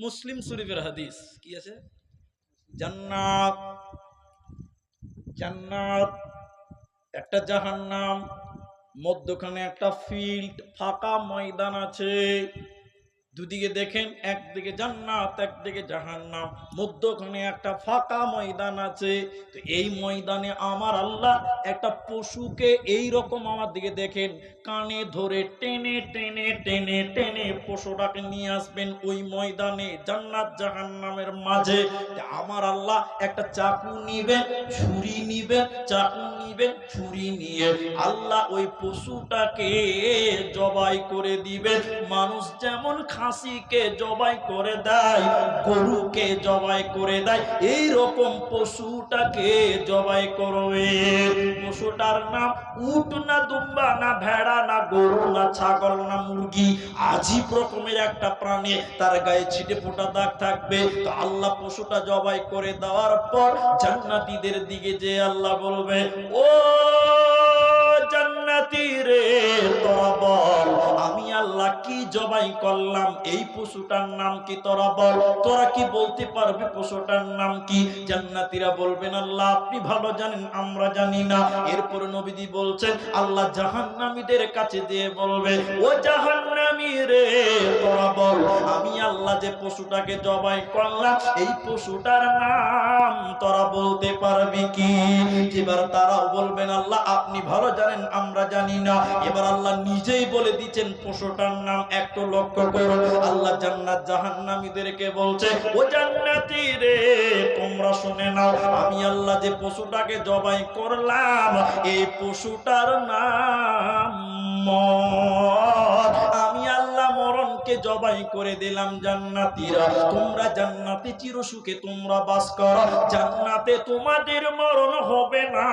মুসলিম শরীফের হাদিস। কি আছে? জান্নাত। জান্নাত, একটা জাহান্নাম, মধ্যখানে একটা ফিল্ড, ফাঁকা ময়দান আছে। দুদিকে দেখেন, একদিকে জান্নাত, একদিকে জাহান্নাম। মধ্যখানে একটা ফাঁকা ময়দান আছে। তো এই ময়দানে আমার আল্লাহ একটা পশুকে এই রকম আমার দিকে দেখেন, কানে ধরে টেনে টেনে টেনে টেনে পশুটাকে নিয়ে আসবেন ওই ময়দানে, জান্নাত, জাহান্নামের মাঝে। আমার আল্লাহ একটা চাকু নিবেন, ছুরি নিবেন, চাকু নিবেন, ছুরি নিয়ে আল্লাহ ওই পশুটাকে জবাই করে দিবেন। মানুষ যেমন খাসিকে জবাই করে দেয়, গরুকে জবাই করে দেয় এই রকম পশুটাকে জবাই করবে পশুটার নাম উট না দুম্বা না ভেড়া না গরু না ছাগল না মুরগি। আজীব রকমের একটা প্রাণী, তার গায়ে ছিটে ফোটা দাগ থাকবে। তো আল্লাহ পশুটা জবাই করে দেওয়ার পর জান্নাতীদের দিকে যে আল্লাহ বলবে, ও জান্নাতি আমি আল্লাহ আল্লাহ জাহান্নামীদের কাছে দিয়ে বলবে, ও জাহান্নামী রে তোরা বল, আমি আল্লাহ যে পশুটাকে জবাই করলাম, এই পশুটার নাম তোরা বলতে পারবি কি? এবার তারাও বলবেন, আল্লাহ, আপনি ভালো জানেন, আমরা জানি না। এবার আল্লাহ নিজেই বলে দিচ্ছেন, পশুটার নাম একটু লক্ষ্য করো। আল্লাহ জান্নাত জাহান্নামীদেরকে বলছে, ও জান্নাতি রে, তোমরা শুনে নাও, আমি আল্লাহ যে পশুটাকে জবাই করলাম, এই পশুটার নাম মরণকে জবাই করে দিলাম জান্নাতীরা। তোমরা জান্নাতে চিরসুখে তোমরা বাস করো। জান্নাতে তোমাদের মরণ হবে না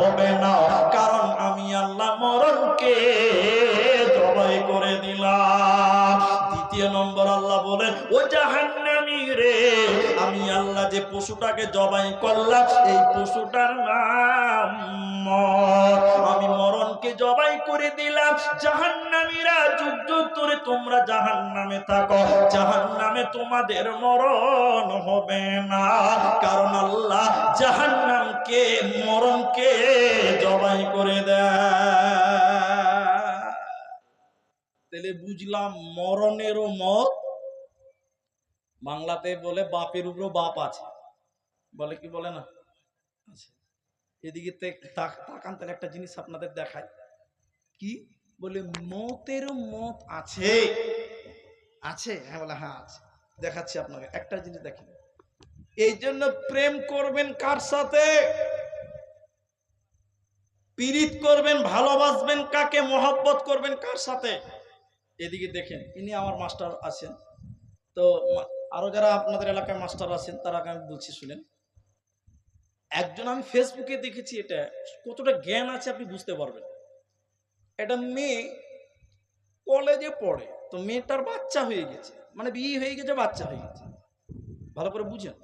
হবে না। কারণ আমি আল্লাহ মরণকে জবাই করে দিলাম। দ্বিতীয় নম্বর আল্লাহ বলেন, ও জাহান্নামী রে, আমি আল্লাহ যে পশুটাকে জবাই করলাম, এই পশুটার নাম জবাই করে দিলাম। জাহান্নামীরা, যুগ যুগ ধরে তোমরা জাহান্নামে থাকো। জাহান্নামে তোমাদের মরণ হবে না। কারণ আল্লাহ জাহান্নামকে, মরণকে জবাই করে দেয়। তাহলে বুঝলাম মরণেরও মত। বাংলাতে বলে বাপের উপরও বাপ আছে। বলে কি বলে না? এদিকে তাক- তাকান, তাহলে একটা জিনিস আপনাদের দেখায় কি? বলে, মতেরও মত আছে। আছে? হ্যাঁ বলে হ্যাঁ আছে। দেখাচ্ছি আপনাকে। একটা জিনিস দেখেন। এই জন্য প্রেম করবেন কার সাথে? পীড়িত করবেন, ভালোবাসবেন কাকে? মহব্বত করবেন কার সাথে? এদিকে দেখেন, ইনি আমার মাস্টার আছেন। তো মা- আরও যারা আপনাদের এলাকায় মাস্টার আছেন, তারা আমি বলছি, শুনেন। একজন আমি ফেসবুকে দেখেছি, এটা কতটা জ্ঞান আছে আপনি বুঝতে পারবেন। একটা মেয়ে কলেজে পড়ে। তো মেয়েটার বাচ্চা হয়ে গেছে। মানে বিয়ে হয়ে গেছে, বাচ্চা হয়ে গেছে। ভালো করে বুঝেন।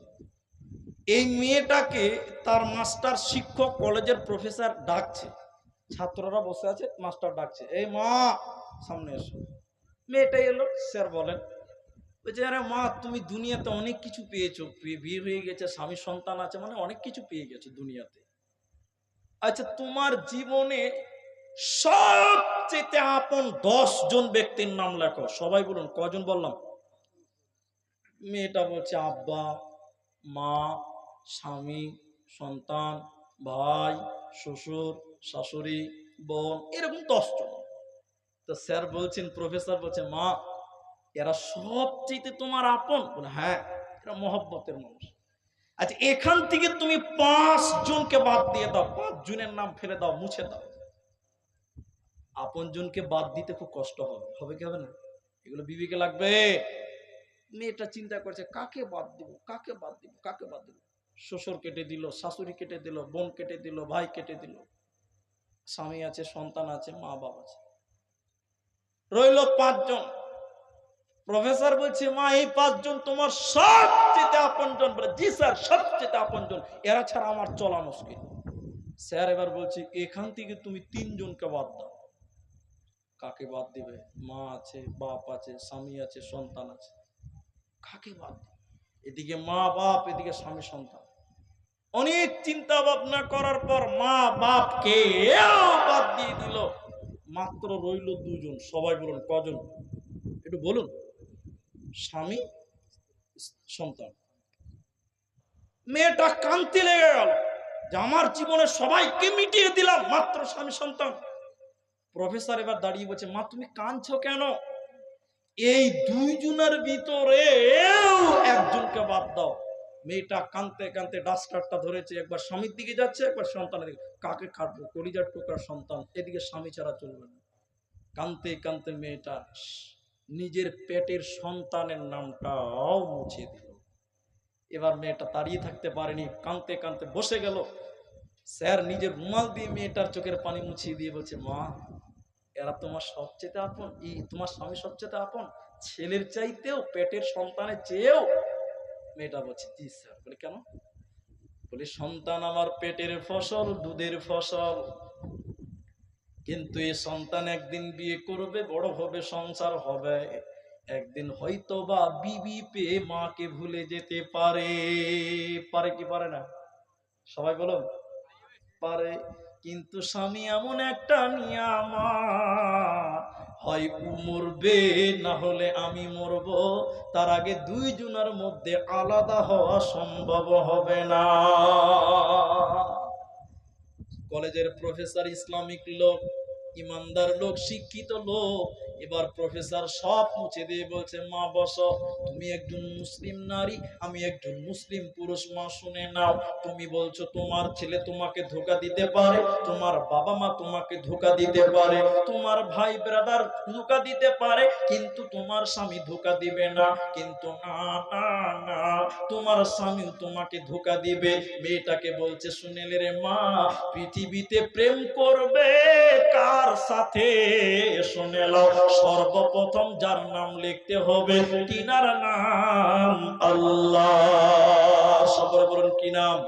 এই মেয়েটাকে তার মাস্টার শিক্ষক কলেজের প্রফেসর ডাকছে। ছাত্ররা বসে আছে মাস্টার ডাকছে। এই মা, সামনে এসো। মেয়েটা এলো স্যার বলেন, বলছে, আরে মা, তুমি দুনিয়াতে অনেক কিছু পেয়েছ। বিয়ে হয়ে গেছে, স্বামী সন্তান আছে মানে অনেক কিছু পেয়ে গেছো দুনিয়াতে। আচ্ছা তোমার জীবনে সবচেয়ে আপন দশ জন ব্যক্তির নাম লেখো। সবাই বলুন কজন বললাম? মেয়েটা বলছে আব্বা, মা, স্বামী, সন্তান, ভাই, শ্বশুর, শাশুড়ি, বোন, এরকম দশ জন। তো স্যার বলছেন, প্রফেসর বলছে, মা, এরা সবচেয়ে তোমার আপন। বলে হ্যাঁ এরা মহব্বতের মানুষ। আচ্ছা এখান থেকে তুমি পাঁচ জনকে বাদ দিয়ে দাও, পাঁচ জনের নাম ফেলে দাও, মুছে দাও। আপন জনকে বাদ দিতে খুব কষ্ট হবে। হবে কি হবে না? এগুলো বিবেকে লাগবে। মেয়েটা চিন্তা করছে, কাকে বাদ দিব? কাকে বাদ দিব? কাকে বাদ দিব? শ্বশুর কেটে দিল, শাশুড়ি কেটে দিল, বোন কেটে দিল, ভাই কেটে দিল। স্বামী আছে, সন্তান আছে, মা বাবা আছে। রইল পাঁচজন। প্রফেসর বলছে, মা, এই পাঁচজন তোমার সবচেয়ে আপনজন জি স্যার, সবচেয়ে আপনজন। এরা ছাড়া আমার চলা মুশকিল। স্যার এবার বলছে, এখান থেকে তুমি তিনজনকে বাদ দাও। কাকে বাদ দিবে? মা আছে, বাপ আছে, স্বামী আছে, সন্তান আছে। কাকে বাদ? এদিকে মা, বাপ, এদিকে স্বামী, সন্তান। অনেক চিন্তা ভাবনা করার পর মা বাপ কে বাদ দিয়ে দিল। মাত্র রইল দুজন, সবাই বলুন কজন? একটু বলুন। স্বামী, সন্তান। মেয়েটা কান্তি লেগে গেল। যে আমার জীবনে সবাইকে মিটিয়ে দিলাম, মাত্র স্বামী, সন্তান। প্রফেসর এবার দাঁড়িয়ে বলছে, মা, তুমি কাঁদছ কেন? এই দুইজনের ভিতরে একজনকে বাদ দাও। মেয়েটা কানতে কানতে ডাস্টারটা ধরেছে, একবার স্বামীর দিকে যাচ্ছে, একবার সন্তানের দিকে। কাকে কাটবো? কলিজার টুকরা সন্তান, এদিকে স্বামী ছাড়া চলবে না। কানতে কানতে মেয়েটা নিজের পেটের সন্তানের নামটাও মুছে দিল। এবার মেয়েটা দাঁড়িয়ে থাকতে পারেনি কানতে কানতে বসে গেল। স্যার নিজের রুমাল দিয়ে মেয়েটার চোখের পানি মুছিয়ে দিয়ে বলছে, মা এরা তোমার সবচেয়ে আপন, ই তোমার স্বামী সবচেয়ে আপন, ছেলের চাইতেও পেটের সন্তানের চেয়েও, মেয়েটা বলছে, জি স্যার বলে কেন? বলে সন্তান আমার পেটের ফসল, দুধের ফসল। কিন্তু এই সন্তান একদিন বিয়ে করবে, বড় হবে, সংসার হবে। একদিন হয়তো বা বিবি পেয়ে মাকে ভুলে যেতে পারে। পারে কি পারে না? সবাই বলো পারে। কিন্তু স্বামী এমন একটা নিয়ামা হয় মরবে, না হলে আমি মরব। তার আগে দুইজনের মধ্যে আলাদা হওয়া সম্ভব হবে না। কলেজের প্রফেসর ইসলামিক লোক ইমানদার লোক, শিক্ষিত লোক। এবার প্রফেসর সব মুছে দিয়ে বলছে, মা, বস, তুমি একজন মুসলিম নারী, আমি একজন মুসলিম পুরুষ, মা, শুনে নাও। তুমি বলছো, তোমার ছেলে তোমাকে ধোকা দিতে পারে, তোমার বাবা মা তোমাকে ধোকা দিতে পারে, তোমার ভাই ব্রাদার ধোকা দিতে পারে, কিন্তু তোমার স্বামী ধোকা দিবে না। কিন্তু না না না, তোমার স্বামী তোমাকে ধোকা দিবে। মেয়েটাকে বলছে শুনেলে রে মা, পৃথিবীতে প্রেম করবে কার সাথে শুনে নাও, সর্বপ্রথম যার নাম লিখতে হবে কিনার নাম আল্লাহ। সবর বলুন, কি নাম?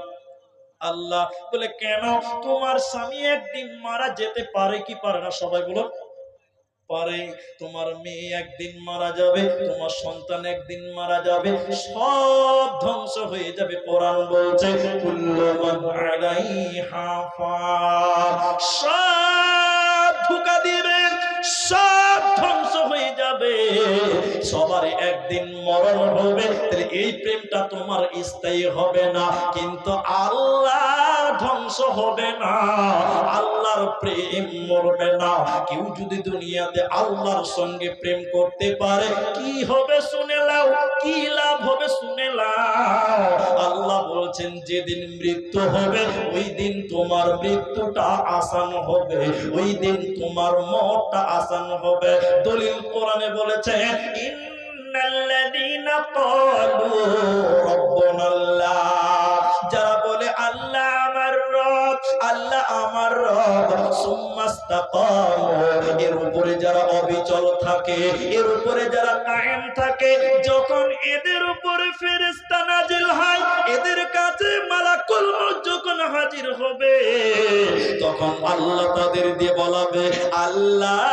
আল্লাহ। বলে, কেন তোমার স্বামী একদিন মারা যেতে পারে কি পারে না সবাই বলো পারে। তোমার মেয়ে একদিন মারা যাবে, তোমার সন্তান একদিন মারা যাবে, সব ধ্বংস হয়ে যাবে, কোরআন বলছে। সব ধোকা দিবে, সব ধ্বংস হয়ে যাবে। সবার একদিন মরণ হবে, তাহলে এই প্রেমটা তোমার স্থায়ী হবে না। কিন্তু আল্লাহ ধ্বংস হবে না। আল্লাহর প্রেম মরবে না। কেউ যদি দুনিয়াতে আল্লাহর সঙ্গে প্রেম করতে পারে, কি হবে শুনে লাও কি লাভ হবে শুনে লাও আল্লাহ বলছেন, যেদিন মৃত্যু হবে, ওই দিন তোমার মৃত্যুটা আসান হবে। ওই দিন তোমার মরটা আসান হবে। দলিল কোরআনে বলেছে, ইন্নাল্লাযীনা ক্বালু রাব্বুনাল্লাহ। আমার রব সুম্মাস্তাকামু এর উপরে যারা অবিচল থাকে, এর উপরে যারা কায়েম থাকে, যখন এদের উপরে ফেরেশতা নাজিল হয়, এদের কাছে মালাকুল যখন হাজির হবে, তখন আল্লাহ তাদের দিয়ে বলাবে, আল্লাহ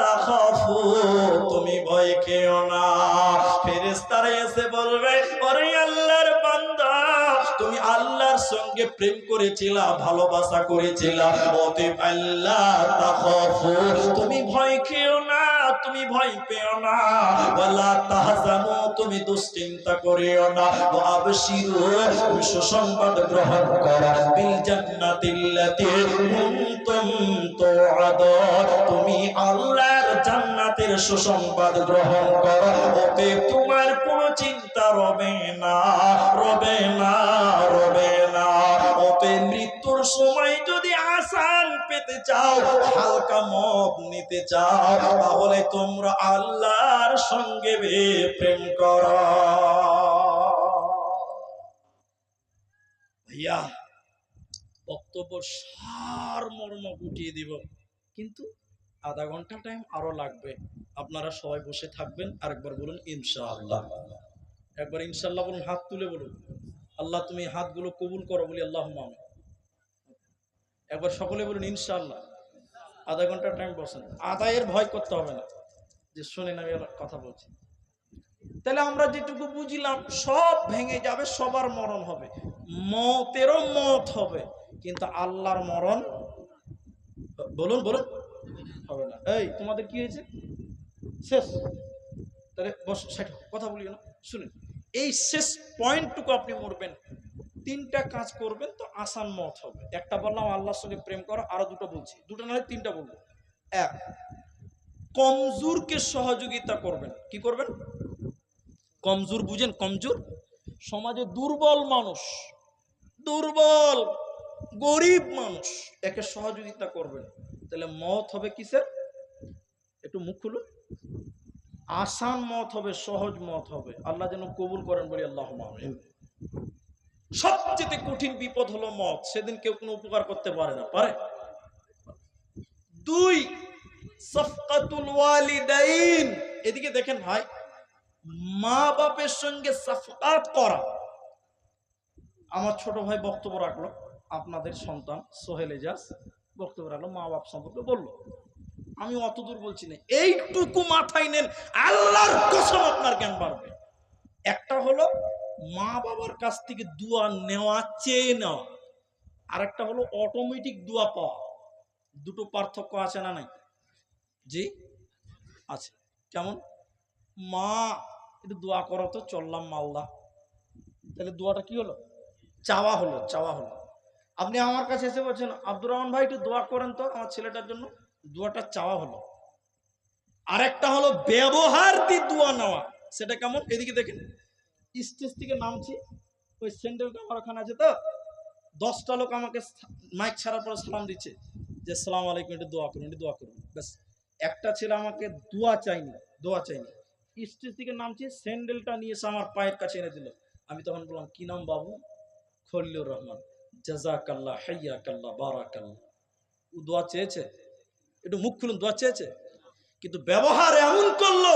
তাখাফু, তুমি ভয় খেও না। ফেরেশতারা এসে বলবে, ওরে আল্লাহর আল্লাহর সঙ্গে প্রেম করেছিলা, ভালোবাসা করেছিলা। আল্লাহ তুমি ভয় খেও না, তুমি ভয় পেও না। ওয়ালা তুমি দুশ্চিন্তা করিও না। সুসংবাদ গ্রহণ করো। তুমি আল্লাহর জান্নাতের সুসংবাদ গ্রহণ করো। ওতে তোমার কোনো চিন্তা রবে না রবে না রবে না। ওতে মৃত্যুর সময় যদি আসান পেতে চাও, হালকা মত নিতে চাও, তাহলে তোমরা আল্লাহর সঙ্গে প্রেম করো। বক্তব্য সার মর্ম গুটিয়ে দিব। কিন্তু আধা ঘণ্টা টাইম আরও লাগবে। আপনারা সবাই বসে থাকবেন, আরেকবার বলুন, ইনশাআল্লাহ। একবার ইনশাআল্লাহ বলুন, হাত তুলে বলুন। আল্লাহ, তুমি হাতগুলো কবুল করো, বলি আল্লাহ আমি একবার সকলে বলুন, ইনশাআল্লাহ। আধা ঘণ্টা টাইম বসেন। আদায়ের ভয় করতে হবে না। যে শোনেন, আমি কথা বলছি। তাহলে আমরা যেটুকু বুঝলাম, সব ভেঙে যাবে, সবার মরণ হবে। মতেরও মত হবে, কিন্তু আল্লাহর মরণ, বলুন বলুন। হবে না। এই, তোমাদের কি হয়েছে? শেষ। তাহলে বস, ষাট কথা বলি না, শুনেন। এই শেষ পয়েন্টটুকু আপনি মরবেন তিনটা কাজ করবেন তো আসান মত হবে। একটা বললাম, আল্লাহর সঙ্গে প্রেম করো, আরও দুটো বলছি। দুটো না হয় তিনটা বলব। এক, কমজোরকে সহযোগিতা করবেন। কি করবেন? কমজোর বুঝেন, কমজোর। সমাজে দুর্বল মানুষ, দুর্বল, গরিব মানুষ, একে সহযোগিতা করবেন। তাহলে মত হবে কিসের? একটু মুখ খুলুন। আসান মত হবে, সহজ মত হবে। আল্লাহ যেন কবুল করেন বলি আল্লাহ সবচেয়ে কঠিন বিপদ হলো মত। সেদিন কেউ কোনো উপকার করতে পারে না। পারে? দুই, সফকাতুল এদিকে দেখেন ভাই মা বাপের সঙ্গে সাফকাত করা। আমার ছোট ভাই বক্তব্য রাখল, আপনাদের সন্তান সোহেল এজাজ। বক্তব্য রাখল, মা বাপ সম্পর্কে বলল। আমি অত দূর বলছি না, এইটুকু মাথায় নেন, আল্লাহর কসম আপনার জ্ঞান বাড়বে। একটা হলো, মা বাবার কাছ থেকে দোয়া নেওয়া, চেয়ে নেওয়া। আর একটা হলো অটোমেটিক দোয়া পাওয়া। দুটো পার্থক্য আছে না নাই? জি? আছে। কেমন? মা, একটু দোয়া করো তো, চললাম মালদা। তাহলে দোয়াটা কি হলো? চাওয়া হলো চাওয়া হলো। আপনি আমার কাছে এসে বলছেন, আব্দুর রহমান ভাই, একটু দোয়া করেন তো আমার ছেলেটার জন্য। দোয়াটা চাওয়া হলো। আরেকটা হলো ব্যবহার দিয়ে দোয়া নেওয়া। সেটা কেমন? এদিকে দেখেন, স্টেজ থেকে নামছি, ওই সেন্ট্রাল আমার ওখানে আছে তো, দশটা লোক আমাকে মাইক ছাড়ার পরে সালাম দিচ্ছে যে, সালাম আলাইকুম, একটু দোয়া করুন, একটু দোয়া করুন। ব্যাস, একটা ছেলে আমাকে দোয়া চাইনি দোয়া চাইনি স্টেজ থেকে নামছি, স্যান্ডেলটা নিয়ে এসে আমার পায়ের কাছে এনে দিল। আমি তখন বললাম, কি নাম বাবু? খলিলুর রহমান। জাজাকাল্লাহ হাইয়াকাল্লাহ, বারাকাল্লাহ। ও দোয়া চেয়েছে, একটু মুখ খুলুন, দোয়া চেয়েছে। কিন্তু ব্যবহার এমন করল,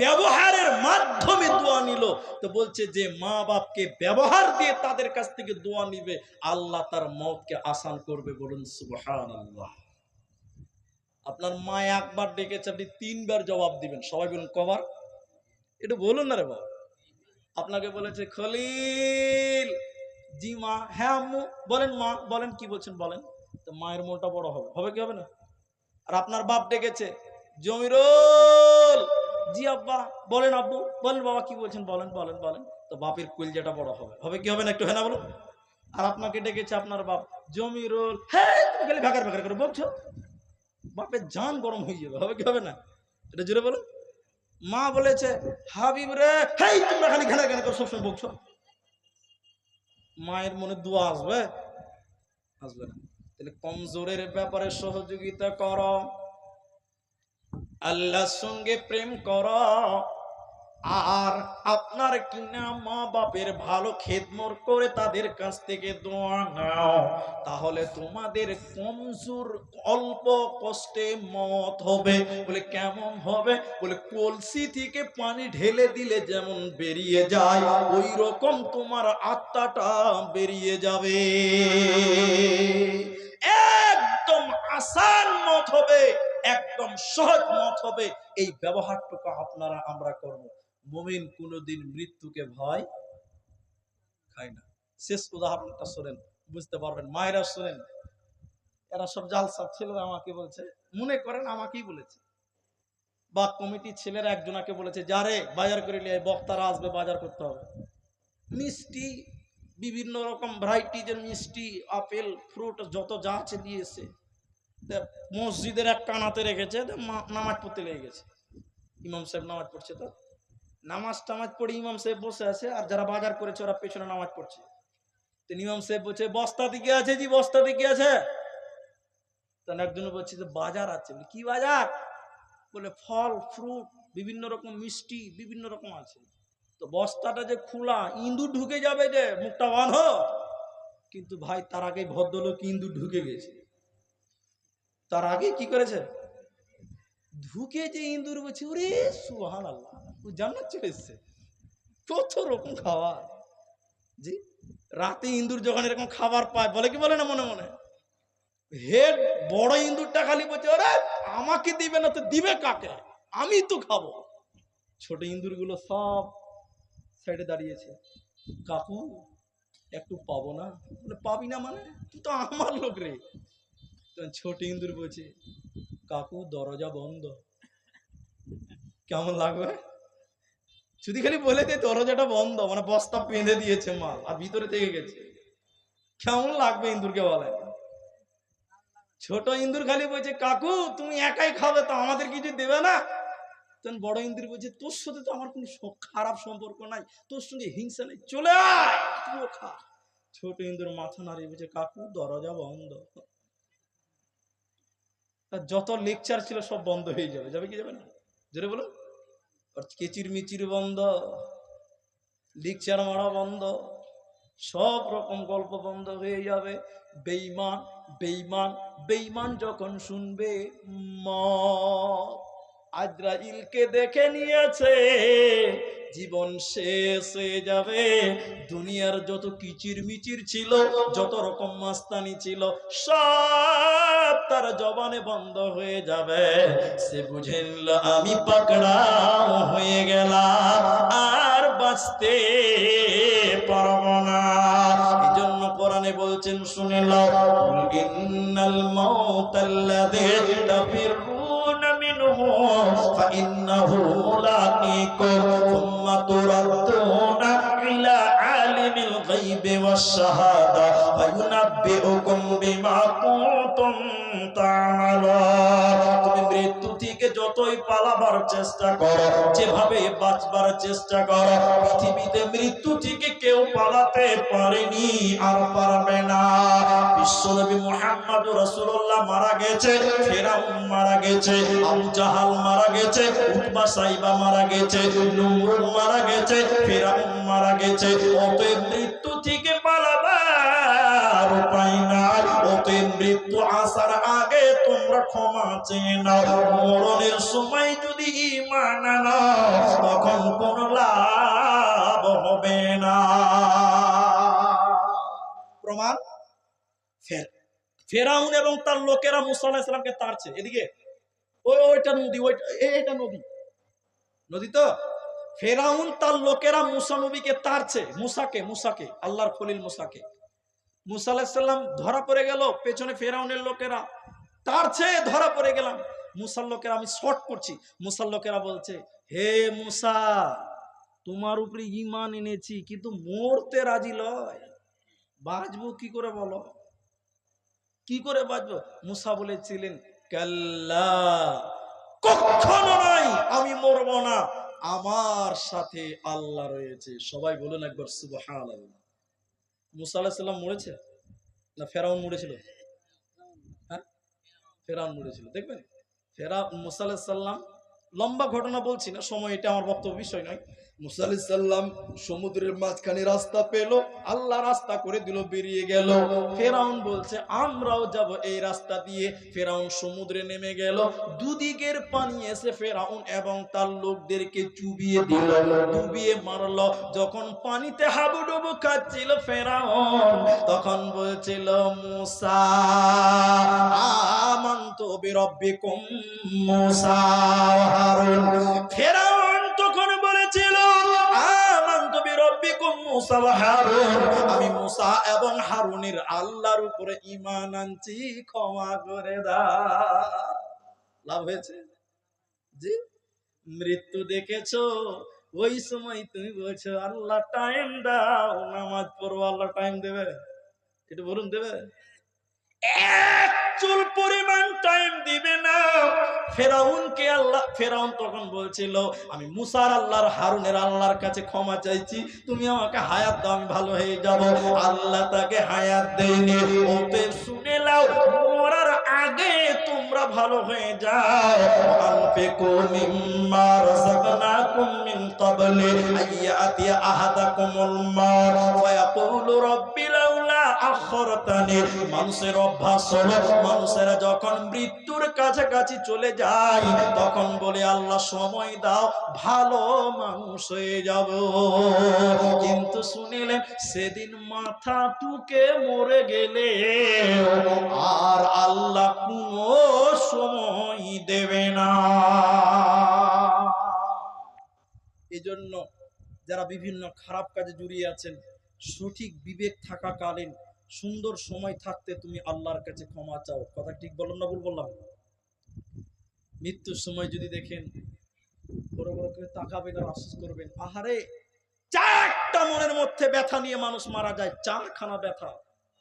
ব্যবহারের মাধ্যমে দোয়া নিল, তো বলছে যে মা বাপকে ব্যবহার দিয়ে তাদের কাছ থেকে দোয়া নিবে, আল্লাহ তার মতকে আসান করবে বলুন, সুবহানাল্লাহ। আপনার মা একবার ডেকেছে, আপনি তিনবার জবাব দিবেন, সবাই বলুন কবার? একটু বলুন না রে বাবা। আপনাকে বলেছে, খলিল! জি মা হ্যাঁ আম্মু, বলেন মা, বলেন কি বলছেন বলেন। তো মায়ের মনটা বড় হবে হবে কি হবে না? আর আপনার বাপ ডেকেছে, জমিরুল! জি আব্বা, বলেন আব্বু, বলেন বাবা কি বলছেন, বলেন বলেন বলেন। তো বাপের কলজাটা বড় হবে হবে কি হবে না একটু হ্যাঁ না বলুন? আর আপনাকে ডেকেছে আপনার বাপ, জমিরুল। হ্যাঁ তুমি খালি ভাগার ভাগার করে বলছো বাপের জান গরম হয়ে যাবে, হবে কি হবে না? এটা জুড়ে বলুন। মা বলেছে, হাবিব রে তোমরা খালি ঘেনা ঘেনা করে সবসময় বকছো। মায়ের মনে দোয়া আসবে? আসবে না। তাহলে কমজোরের ব্যাপারে সহযোগিতা কর। আল্লাহর সঙ্গে প্রেম করো। আর আপনার কিনা মা বাপের ভালো খেদমর করে তাদের কাছ থেকে দোয়া নাও। তাহলে তোমাদের কমজোর অল্প কষ্টে মত হবে। বলে, কেমন হবে? বলে, কলসি থেকে পানি ঢেলে দিলে যেমন বেরিয়ে যায় ওই রকম তোমার আত্মাটা বেরিয়ে যাবে। একদম আসান মত হবে, একদম সহজ মত হবে। এই ব্যবহারটুকু আপনারা, আমরা করব। মুমিন কোনোদিন মৃত্যুকে ভয় খায় না। শেষ উদাহরণটা শোনেন, বুঝতে পারবেন। মায়েরা শোনেন, এরা সব জালসা, ছেলেরা আমাকে বলছে, মনে করেন আমাকেই বলেছে। বা কমিটির ছেলেরা একজনাকে বলেছে যারে বাজার করে নিয়ে বক্তারা আসবে, বাজার করতে হবে। মিষ্টি, বিভিন্ন রকম ভ্যারাইটিজের মিষ্টি, আপেল ফ্রুট যত যা আছে দিয়েছে মসজিদের এক কানাতে রেখেছে নামাজ পড়তে লেগে গেছে। ইমাম সাহেব নামাজ পড়ছে তো। নামাজ টামাজ পড়ে ইমাম সাহেব বসে আছে, আর যারা বাজার করেছে ওরা পেছনে নামাজ পড়ছে। ইমাম সাহেব বলছে, বস্তা দিকে আছে জি, বস্তা দিকে আছে। তখন একজন বলছে যে বাজার আছে। কি বাজার? বলে, ফল, ফ্রুট, বিভিন্ন রকম মিষ্টি, বিভিন্ন রকম আছে। তো বস্তাটা যে খোলা ইঁদুর ঢুকে যাবে যে, মুখটা বাঁধো কিন্তু ভাই, তার আগে ভদ্রলোক ইঁদুর ঢুকে গেছে। তার আগে কি করেছে? ঢুকে যে ইঁদুর বলছে, ওরে সুহান আল্লাহ জান্নাত চলে এসছে। কত রকম খাবার। জি? রাতে ইঁদুর যখন এরকম খাবার পায়, বলে কি বলে না মনে মনে? হেড বড় ইঁদুরটা খালি বলছে, ওরে, আমাকে দিবে না, তো দিবে কাকে? আমি তো খাব। ছোট ইঁদুরগুলো সব সাইডে দাঁড়িয়েছে। কাকু, একটু পাবো না? বলে পাবি না মানে? তুই তো আমার লোক রে। ছোট ইন্দুর বলছে, কাকু, দরজা বন্ধ। কেমন লাগবে? যদি খালি বলে দে, দরজাটা বন্ধ মানে বস্তা বেঁধে দিয়েছে মাল, আর ভিতরে থেকে গেছে। কেমন লাগবে ইন্দুরকে বলে? ছোট ইন্দুর খালি বলছে, কাকু, তুমি একাই খাবে, তো আমাদের কিছু দেবে না? তখন বড় ইন্দুর বলছে, তোর সাথে তো আমার কোনো খারাপ সম্পর্ক নাই, তোর সঙ্গে হিংসা নেই, চলে তুইও খা। ছোট ইন্দুর মাথা নাড়িয়ে বলছে, কাকু, দরজা বন্ধ। যত লেকচার ছিল সব বন্ধ হয়ে যাবে যাবে কি যাবে না? জোরে ওর কেচির মিচির বন্ধ লিকচার মারা বন্ধ সব রকম গল্প বন্ধ হয়ে যাবে বেইমান বেইমান বেইমান যখন শুনবে মত আজরাইলকে দেখে নিয়েছে, জীবন শেষ হয়ে যাবে। দুনিয়ার যত কিচির মিচির ছিল, যত রকম মাস্তানি ছিল, সব তার জবানে বন্ধ হয়ে যাবে। সে বুঝে আমি পাকড়াও হয়ে গেলাম, আর বাঁচতে পারব না। এই জন্য কোরআনে বলছেন, শুনে লাও মিনহু ফাইন্নাহু মুলাকীকুম থুম্মা তুরাদ্দুনা ইলা ওয়াশ শাহাদা ফায়ুনাব্বিউকুম বিমা কুনতুম তা'মালুন তুমি মৃত্যু থেকে যতই পালাবার চেষ্টা করো, যেভাবে বাঁচবার চেষ্টা করো, পৃথিবীতে মৃত্যু থেকে কেউ পালাতে পারেনি আর পারবে না। বিশ্বনবী মুহাম্মদ রাসূলুল্লাহ মারা গেছে, ফেরাউন মারা গেছে, আবু জাহাল মারা গেছে, উতবা সাইবা মারা গেছে নমরুদ মারা গেছে, ফেরাউন মারা গেছে, অতএব মৃত্যু উপায় নাই অতএব মৃত্যু আসার আগে তোমরা ক্ষমা চেয়ে নাও। মরণের সময় যদি ইমান তখন কোন লাভ হবে না। প্রমাণ? ফের ফেরাউন এবং তার লোকেরা মুসা আলাইহিস সালামকে তাড়ছে। এদিকে। ওই ওইটা নদী, ওইটা এ- এটা নদী। নদী তো? ফেরাউন তার লোকেরা মুসা নবীকে তাড়ছে। মুসাকে মুসাকে, আল্লাহর খলিল মুসাকে। মুসা ধরা পড়ে গেল পেছনে ফেরাউনের লোকেরা। তার চেয়ে ধরা পড়ে গেলাম। মুসার লোকেরা আমি শর্ট করছি। মুসার লোকেরা বলছে, হে মুসা, তোমার উপরে ইমান এনেছি, কিন্তু মরতে রাজি লয় বাঁচবো কি করে বলো? কি করে বাঁচবো? মুসা বলেছিলেন, কাল্লা কখনো নাই, আমি মরব না। আমার সাথে আল্লাহ রয়েছে। সবাই বলুন একবার, সুবহানাল্লাহ। মুসা সালাম মরেছে? না ফেরাউন মরেছিল? হ্যাঁ? ফেরাউন মরেছিল, দেখবেন? ফেরা মুসা সাল্লাম লম্বা ঘটনা বলছি না, সময় এটা আমার বক্তব্য বিষয় নয়। মুসা সাল্লাম সমুদ্রের মাঝখানে রাস্তা পেল, আল্লাহ রাস্তা করে দিল, বেরিয়ে গেল। ফেরাউন বলছে, আমরাও যাব এই রাস্তা দিয়ে। ফেরাউন সমুদ্রে নেমে গেল। দুদিকের পানি এসে ফেরাউন এবং তার লোকদেরকে চুবিয়ে দিল, ডুবিয়ে মারলো। যখন পানিতে হাবুডুবু খাচ্ছিল ফেরাউন, তখন বলছিল, মুসা, আমান্তু বিরব্বিকুম মুসা হারুন। ফেরাউন আমি মুসা এবং হারুনের আল্লাহর উপরে ঈমান আনছি, ক্ষমা করে দাও। লাভ হয়েছে? জি? মৃত্যু দেখেছ? ওই সময় তুমি বলছো, আল্লাহ টাইম দাও, নামাজ পড়ব আল্লাহ টাইম দেবে। একটু বলুন দেবে? এক চুল পরিমাণ টাইম দিবে না। ফেরাউনকে আল্লাহ ফেরাউন তখন বলছিল, আমি মুসার আল্লাহর, হারুনের আল্লাহর কাছে ক্ষমা চাইছি। তুমি আমাকে হায়াত দাও, আমি ভালো হয়ে যাব। আল্লাহ তাকে হায়াত দেয়নি। ওতে শুনে নাও, মরার আগে তোমরা ভালো হয়ে যাও। আনফিকু মিম্মা রাযাকনাকুম মিন ক্বাবলি আইয়াতি আহাদাকুমুল মাউত। ফায়াকুলু রাব্বি লাউলা মানুষের অভ্যাস হলো, মানুষেরা যখন মৃত্যুর কাছাকাছি চলে যায়, তখন বলে, আল্লাহ, সময় দাও, ভালো মানুষ হয়ে যাব। কিন্তু সেদিন মাথা টুকে মরে গেলে আর আল্লাহ কোনো সময় দেবে না। এজন্য যারা বিভিন্ন খারাপ কাজে জড়িয়ে আছেন সঠিক বিবেক থাকাকালীন সুন্দর সময় থাকতে তুমি আল্লাহর কাছে ক্ষমা চাও। কথা ঠিক বললাম না ভুল বললাম? মৃত্যুর সময় যদি দেখেন, বড় বড় করে তাকাবেন আর আফসোস করবেন, আহারে, চারটা মনের মধ্যে ব্যথা নিয়ে মানুষ মারা যায়, চারখানা ব্যথা।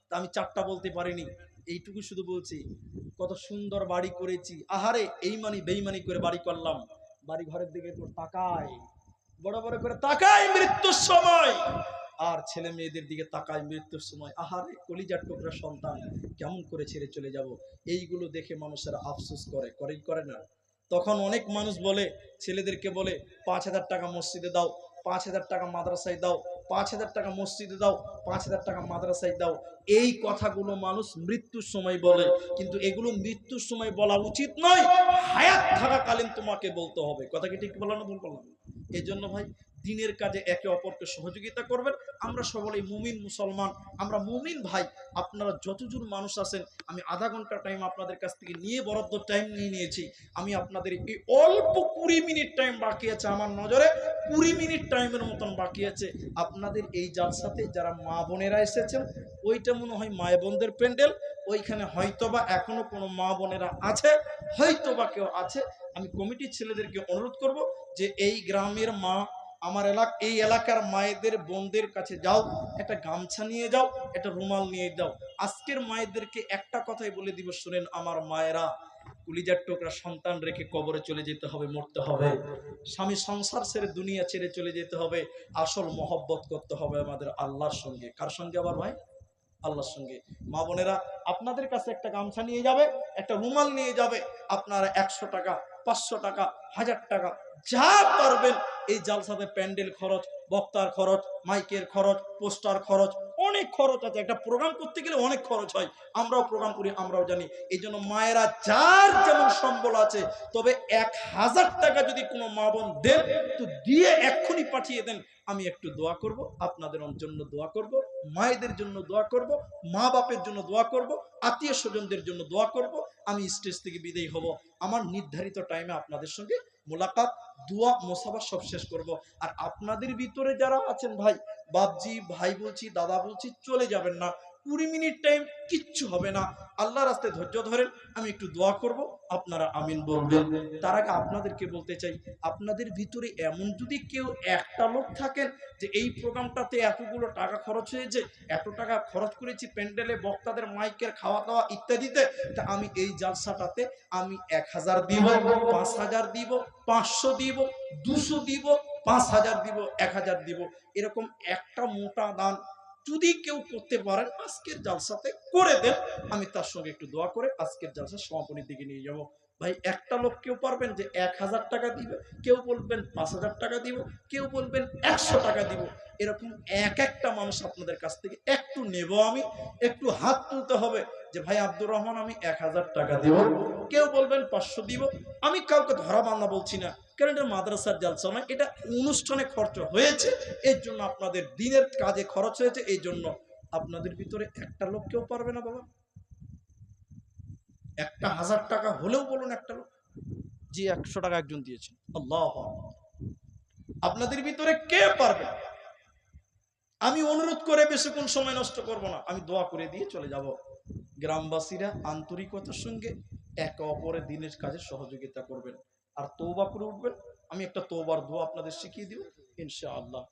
তা আমি চারটা বলতে পারিনি, এইটুকু শুধু বলছি, কত সুন্দর বাড়ি করেছি। আহারে এই মানি বেইমানি করে বাড়ি করলাম। বাড়ি ঘরের দিকে তাকায়। বড় বড় করে তাকায় মৃত্যুর সময়। আর ছেলে মেয়েদের দিকে তাকায় মৃত্যুর সময়। আহারে, কলিজার টুকরা সন্তান, কেমন করে ছেড়ে চলে যাব? এইগুলো দেখে মানুষেরা আফসোস করে করে করে না। তখন অনেক মানুষ বলে, ছেলেদেরকে বলে, পাঁচ হাজার টাকা মসজিদে দাও, পাঁচ হাজার টাকা মাদ্রাসায় দাও, পাঁচ হাজার টাকা মসজিদে দাও, পাঁচ হাজার টাকা মাদ্রাসায় দাও। এই কথাগুলো মানুষ মৃত্যুর সময় বলে, কিন্তু এগুলো মৃত্যুর সময় বলা উচিত নয়। হায়াত থাকাকালীন তোমাকে বলতে হবে। কথা কি ঠিক বললাম না ভুল বললাম এই জন্য ভাই দিনের কাজে একে অপরকে সহযোগিতা করবেন। আমরা সকলেই মুমিন মুসলমান। আমরা মুমিন ভাই। আপনারা যতজন মানুষ আছেন, আমি আধা ঘণ্টা টাইম আপনাদের কাছ থেকে নিয়ে বরাদ্দ টাইম নিয়ে নিয়েছি। আমি আপনাদের এই অল্প কুড়ি মিনিট টাইম বাকি আছে আমার নজরে। কুড়ি মিনিট টাইমের মতন বাকি আছে। আপনাদের এই জালসাতে যারা মা বোনেরা এসেছেন, ওইটা মনে হয় মায় বোনদের প্যান্ডেল। ওইখানে হয়তোবা এখনও কোনো মা বোনেরা আছে, হয়তোবা কেউ আছে। আমি কমিটির ছেলেদেরকে অনুরোধ করব যে এই গ্রামের মা আমার এলাকা, এই এলাকার মায়েদের, বোনদের কাছে যাও, একটা গামছা নিয়ে যাও, একটা রুমাল নিয়ে যাও। আজকের মায়েদেরকে একটা কথাই বলে দিব, শুনেন, আমার মায়েরা কুলিজার টোকরা সন্তান রেখে কবরে চলে যেতে হবে, মরতে হবে। স্বামী সংসার ছেড়ে দুনিয়া ছেড়ে চলে যেতে হবে, আসল মহব্বত করতে হবে আমাদের আল্লাহর সঙ্গে। কার সঙ্গে আবার ভাই? আল্লাহর সঙ্গে। মা বোনেরা, আপনাদের কাছে একটা গামছা নিয়ে যাবে, একটা রুমাল নিয়ে যাবে, আপনারা একশো টাকা, পাঁচশো টাকা, হাজার টাকা, যা পারবেন এই জালসাতে প্যান্ডেল খরচ, বক্তার খরচ, মাইকের খরচ, পোস্টার খরচ, অনেক খরচ আছে। একটা প্রোগ্রাম করতে গেলে অনেক খরচ হয়। আমরাও প্রোগ্রাম করি, আমরাও জানি। এই জন্য মায়েরা যার যেমন সম্বল আছে, তবে এক হাজার টাকা যদি কোনো মা বোন দেন, তো দিয়ে এক্ষুনি পাঠিয়ে দেন। আমি একটু দোয়া করব, আপনাদের জন্য দোয়া করব, মায়েদের জন্য দোয়া করব, মা বাপের জন্য দোয়া করব, আত্মীয় স্বজনদের জন্য দোয়া করব। আমি স্টেজ থেকে বিদায়ী হব। আমার নির্ধারিত টাইমে আপনাদের সঙ্গে মোলাকাত, দোয়া মোসাফা সব শেষ করব। আর আপনাদের ভিতরে যারা আছেন ভাই, বাপজি, ভাই বলছি, দাদা বলছি, চলে যাবেন না। কুড়ি মিনিট টাইম কিচ্ছু হবে না। আল্লাহ রাস্তায় ধৈর্য ধরেন, আমি একটু দোয়া করব। আপনারা আমিন বলবেন। তার আগে আপনাদেরকে বলতে চাই, আপনাদের ভিতরে এমন যদি কেউ একটা লোক থাকেন যে এই প্রোগ্রামটাতে এতগুলো টাকা খরচ হয়েছে, এত টাকা খরচ করেছি প্যান্ডেলে বক্তাদের মাইকের খাওয়া দাওয়া ইত্যাদিতে, তা আমি এই জালসাটাতে আমি এক হাজার দিব, পাঁচ হাজার দিব, পাঁচশো দিব, দুশো দিব, পাঁচ হাজার দিব, এক হাজার দিব। এরকম একটা মোটা দান যদি কেউ করতে পারেন, আজকের জালসাতে করে দেন। আমি তার সঙ্গে একটু দোয়া করে আজকের জালসা সমাপনীর দিকে নিয়ে যাব। ভাই, একটা লোক কেউ পারবেন যে এক হাজার টাকা দিবে, কেউ বলবেন পাঁচ হাজার টাকা দিব, কেউ বলবেন একশো টাকা দিব। এরকম এক একটা মানুষ আপনাদের কাছ থেকে একটু নেব আমি, একটু হাত তুলতে হবে যে, ভাই আব্দুর রহমান, আমি এক হাজার টাকা দিব, কেউ বলবেন পাঁচশো দিব। আমি কাউকে ধরা বান্ধা বলছি না। কারণ এটা মাদ্রাসার জালসা নয় এটা অনুষ্ঠানে খরচ হয়েছে এর জন্য আপনাদের দিনের কাজে খরচ হয়েছে এই জন্য আপনাদের ভিতরে একটা লোক কেউ পারবে না বাবা। একটা হাজার টাকা হলেও বলুন একটা লোক। জি একশো টাকা একজন দিয়েছেন। আল্লাহ আপনাদের ভিতরে কে পারবে? আমি অনুরোধ করে বেশিক্ষণ সময় নষ্ট করব না। আমি দোয়া করে দিয়ে চলে যাব। গ্রামবাসীরা আন্তরিকতার সঙ্গে একে অপরের দিনের কাজে সহযোগিতা করবেন। আর তৌবা করে উঠবেন। আমি একটা তৌবার ধোয়া আপনাদের শিখিয়ে দিব ইনশা আল্লাহ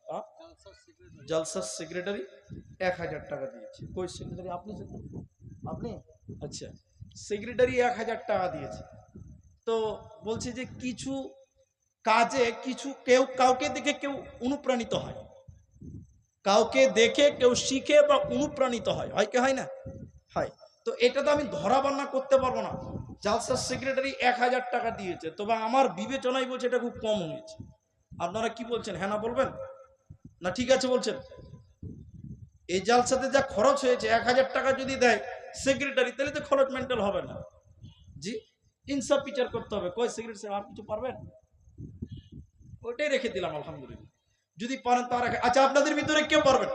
জালসার সেক্রেটারি এক হাজার টাকা দিয়েছে। কই সেক্রেটারি আপনি আপনি? আচ্ছা সেক্রেটারি এক হাজার টাকা দিয়েছে। তো বলছে যে কিছু কাজে কিছু কেউ কাউকে দেখে কেউ অনুপ্রাণিত হয়। কাউকে দেখে কেউ শিখে বা অনুপ্রাণিত হয়। হয় কি হয় না? হয়। তো এটা তো আমি ধরা বান্না করতে পারব না। জালসার সেক্রেটারি এক হাজার টাকা দিয়েছে। তবে আমার বিবেচনায় বলছে এটা খুব কম হয়েছে। আপনারা কি বলছেন? হ্যাঁ না বলবেন? না ঠিক আছে বলছেন? এই জালসাতে যা খরচ হয়েছে, এক হাজার টাকা যদি দেয় সেক্রেটারি তাহলে তো খরচ মেন্টাল হবে না। জি ইনসাফ বিচার করতে হবে। কয় সেক্রেটারি সাহেব, আর কিছু পারবেন? ওইটাই রেখে দিলাম, আলহামদুলিল্লাহ। যদি পারেন তার আচ্ছা আপনাদের ভিতরে কেউ পারবেন?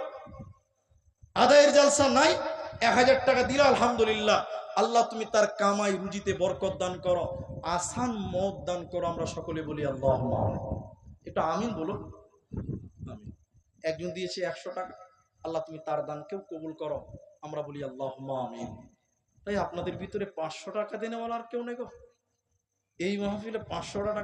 আদায়ের জালসা নাই এক হাজার টাকা দিল, আলহামদুলিল্লাহ। আল্লাহ, তুমি তার কামাই রুজিতে বরকত দান করো, আসান মত দান করো, আমরা সকলে বলি আল্লাহ এটা আমিন বলুন। আমিন। একজন দিয়েছে একশো টাকা। আল্লাহ, তুমি তার দানকেও কবুল করো, আমরা বলি আল্লাহ আমিন। তাই আপনাদের ভিতরে পাঁচশো টাকা দেনেওয়ালা আর কেউ নেই গো। এই মাহফিলে পাঁচশো টাকা